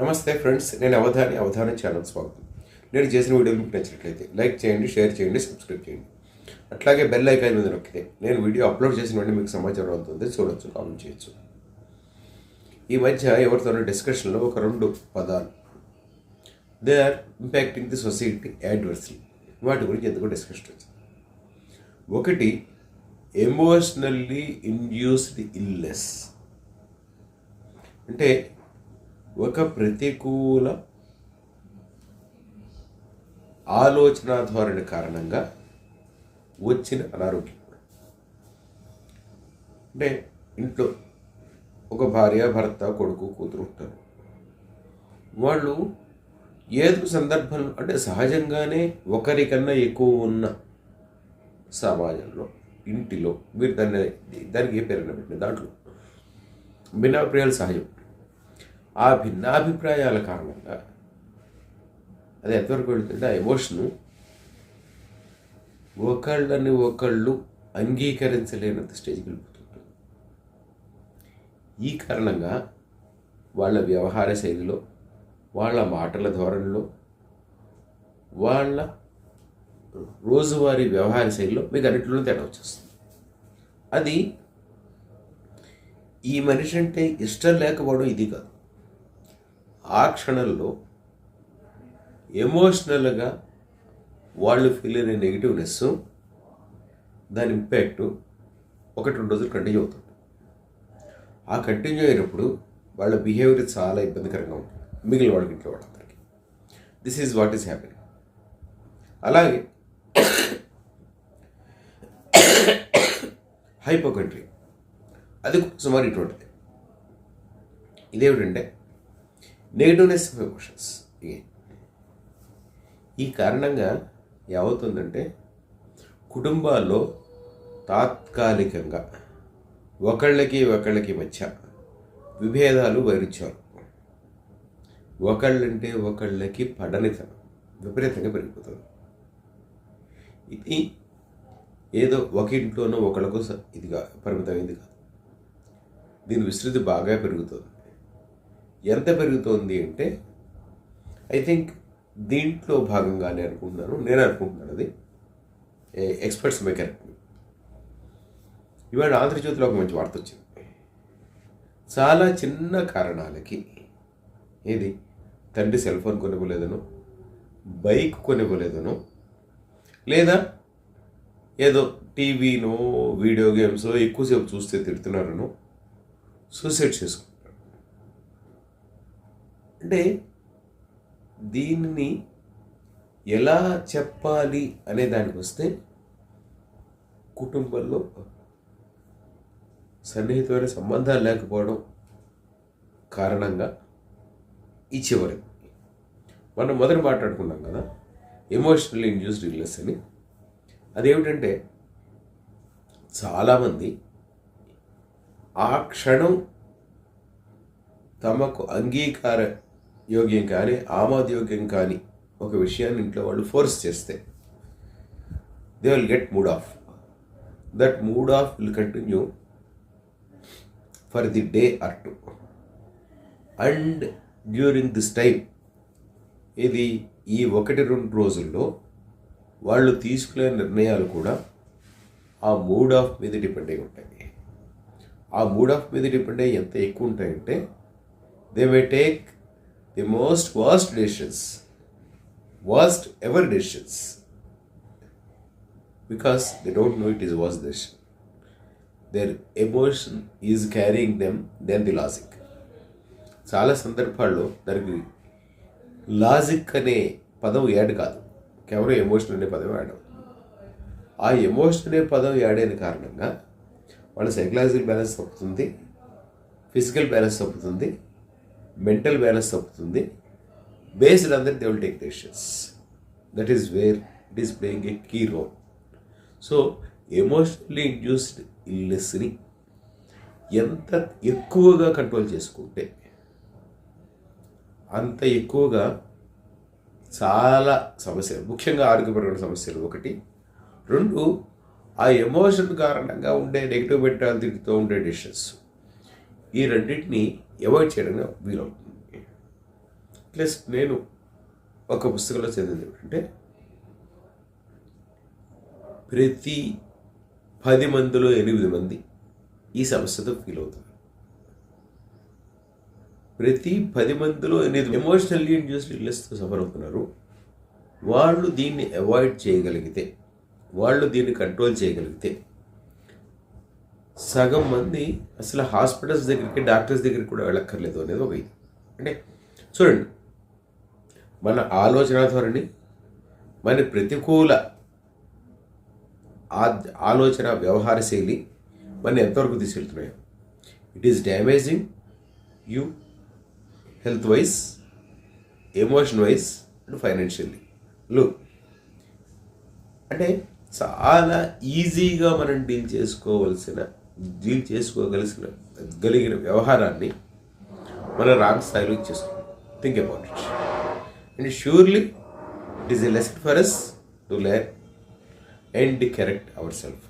నమస్తే ఫ్రెండ్స్ నేను అవధాని అవధాని ఛానల్ స్వాగతం. నేను చేసిన వీడియోలు మీకు నచ్చినట్లయితే లైక్ చేయండి షేర్ చేయండి సబ్స్క్రైబ్ చేయండి. అట్లాగే బెల్ ఐకాన్ మీద నొక్కితే నేను వీడియో అప్లోడ్ చేసిన వెంటనే మీకు సమాచారం అవుతుంది చూడొచ్చు కామెంట్ చేయొచ్చు. ఈ మధ్య ఎవరితోనో డిస్కషన్లో ఒక రెండు పదాలు. They are impacting the society adversely వాటి గురించి ఎందుకో డిస్కషన్ వచ్చింది. ఒకటి ఎమోషనల్లీ ఇండ్యూస్డ్ ఇల్నెస్ అంటే ఒక ప్రతికూల ఆలోచన ధోరణి కారణంగా వచ్చిన అనారోగ్యం. అంటే ఇంట్లో ఒక భార్య భర్త కొడుకు కూతురు ఉంటారు. వాళ్ళు ఏదో సందర్భంలో అంటే సహజంగానే ఒకరికన్నా ఎక్కువ ఉన్న సమాజంలో ఇంటిలో మీరు దాన్ని దానికి ఏ పేరైనా పెట్టిన దాంట్లో. భిన్నాభిప్రాయాలు సహజం ఆ భిన్నాభిప్రాయాల కారణంగా. అది ఎంతవరకు వెళుతుంటే ఆ ఎమోషను ఒకళ్ళని ఒకళ్ళు అంగీకరించలేనంత స్టేజ్కి వెళ్ళిపోతుంటారు ఈ కారణంగా వాళ్ళ వ్యవహార శైలిలో వాళ్ళ మాటల ధోరణిలో వాళ్ళ రోజువారీ వ్యవహార శైలిలో మీకు అన్నింటిలో తేడా వచ్చేస్తుంది. అది ఈ మనిషి అంటే ఇష్టం లేకపోవడం ఇది కాదు. ఆ క్షణంలో ఎమోషనల్గా వాళ్ళు ఫీల్ అయిన నెగిటివ్నెస్ దాని ఇంపాక్ట్ ఒకటి రెండు రోజులు కంటిన్యూ అవుతుంది. ఆ కంటిన్యూ అయినప్పుడు వాళ్ళ బిహేవియర్ చాలా ఇబ్బందికరంగా ఉంటుంది. మిగిలిన వాళ్ళకి ఇంట్లో వాళ్ళందరికీ this is what is happy అలాగే హైపోకంట్రీ అది సుమారు ఇటువంటిది ఇదేమిటంటే నెగిటివ్నెస్ ఆఫ్ ఎమోషన్స్ ఈ కారణంగా ఏమవుతుందంటే కుటుంబాల్లో తాత్కాలికంగా ఒకళ్ళకి ఒకళ్ళకి మధ్య విభేదాలు వైరుధ్యాలు. ఒకళ్ళంటే ఒకళ్ళకి పడనితనం విపరీతంగా పెరిగిపోతుంది. ఇది ఏదో ఒక ఇంట్లోనో ఒకళ్ళకు ఇదిగా పరిమితమైంది కాదు. దీని విస్తృతి బాగా పెరుగుతుంది. ఎంత పెరుగుతోంది అంటే ఐ థింక్ దీంట్లో భాగంగానే అనుకుంటున్నాను నేను అనుకుంటున్నాను అది. ఎక్స్పర్ట్స్ మేకర్ ఇవాళ ఆంధ్రజ్యోతిలో ఒక మంచి వార్త వచ్చింది. చాలా చిన్న కారణాలకి ఏది? తండ్రి సెల్ ఫోన్ కొనివ్వలేదను బైక్ కొనివ్వలేదను లేదా ఏదో టీవీనో వీడియో గేమ్స్ ఎక్కువసేపు చూస్తే తిడుతున్నారను సూసైడ్ చేసుకుంటారు అంటే దీనిని ఎలా చెప్పాలి అనే దానికి వస్తే కుటుంబంలో సన్నిహితమైన సంబంధాలు లేకపోవడం కారణంగా ఈ చివరి. మనం మొదట మాట్లాడుకున్నాం కదా ఎమోషనల్ ఇండ్యూస్డ్ ఇల్నెస్ అని. అదేమిటంటే చాలామంది ఆ క్షణం తమకు అంగీకార యోగ్యం కానీ ఆమోదయోగ్యం కానీ ఒక విషయాన్ని ఇంట్లో వాళ్ళు ఫోర్స్ చేస్తే they will get mood off that mood off will continue for the day or two and during this time ఇది ఈ ఒకటి రెండు రోజుల్లో వాళ్ళు తీసుకునే నిర్ణయాలు కూడా ఆ మూడ్ ఆఫ్ మీద డిపెండ్ అయి ఉంటాయి. ఆ మూడ్ ఆఫ్ మీద డిపెండ్ అయ్యి ఎంత ఎక్కువ ఉంటాయంటే they may take the most worst decisions worst ever decisions because they don't know it is worst decision their emotion is carrying them then the logic చాలా సందర్భాల్లో దానికి లాజిక్ అనే పదం యాడ్ కాదు. కేవలం ఎమోషన్ అనే పదం యాడ్ ఆ ఎమోషన్ అనే పదం యాడ్ అయిన కారణంగా వాళ్ళ సైకలాజికల్ బ్యాలెన్స్ తప్పుతుంది. ఫిజికల్ బ్యాలెన్స్ తప్పుతుంది. మెంటల్ బ్యాలెన్స్ తప్పుతుంది based on that they will take decisions that is where it is playing a key role so emotionally induced ఇల్నెస్ని ఎంత ఎక్కువగా కంట్రోల్ చేసుకుంటే అంత ఎక్కువగా చాలా సమస్యలు ముఖ్యంగా ఆరోగ్యపరమైన సమస్యలు ఒకటి. రెండు ఆ ఎమోషన్ కారణంగా ఉండే నెగిటివ్ మెంటాలిటీతో ఉండే డిషెస్ ఈ రెండింటిని అవాయిడ్ చేయడానికి వీలవుతుంది. ప్లస్ నేను ఒక పుస్తకంలో చదివింది ఏమిటంటే ప్రతి పది మందిలో ఎనిమిది మంది ఈ సమస్యతో ఫీల్ అవుతారు. ప్రతి పది మందిలో ఎనిమిది ఎమోషనల్లీ ఇండ్యూస్డ్ ఇల్లెస్తో సఫర్ అవుతున్నారు. వాళ్ళు దీన్ని అవాయిడ్ చేయగలిగితే వాళ్ళు దీన్ని కంట్రోల్ చేయగలిగితే సగం మంది అసలు హాస్పిటల్స్ దగ్గరికి డాక్టర్స్ దగ్గరికి కూడా వెళ్ళక్కర్లేదు అనేది ఒక ఇది. అంటే చూడండి మన ఆలోచన ధోరణి మన ప్రతికూల ఆ- ఆలోచన వ్యవహార శైలి మన ఎంతవరకు తీసుకెళ్తున్నాయో. It is damaging you health wise emotion wise and financially లో అంటే చాలా ఈజీగా మనం డీల్ చేసుకోవాల్సిన డీల్ చేసుకోగలిసిన గలిగిన వ్యవహారాన్ని మన రాంగ్ స్థాయిలో ఇచ్చేసుకున్నాం think about it and surely it is a lesson for us to learn and correct our self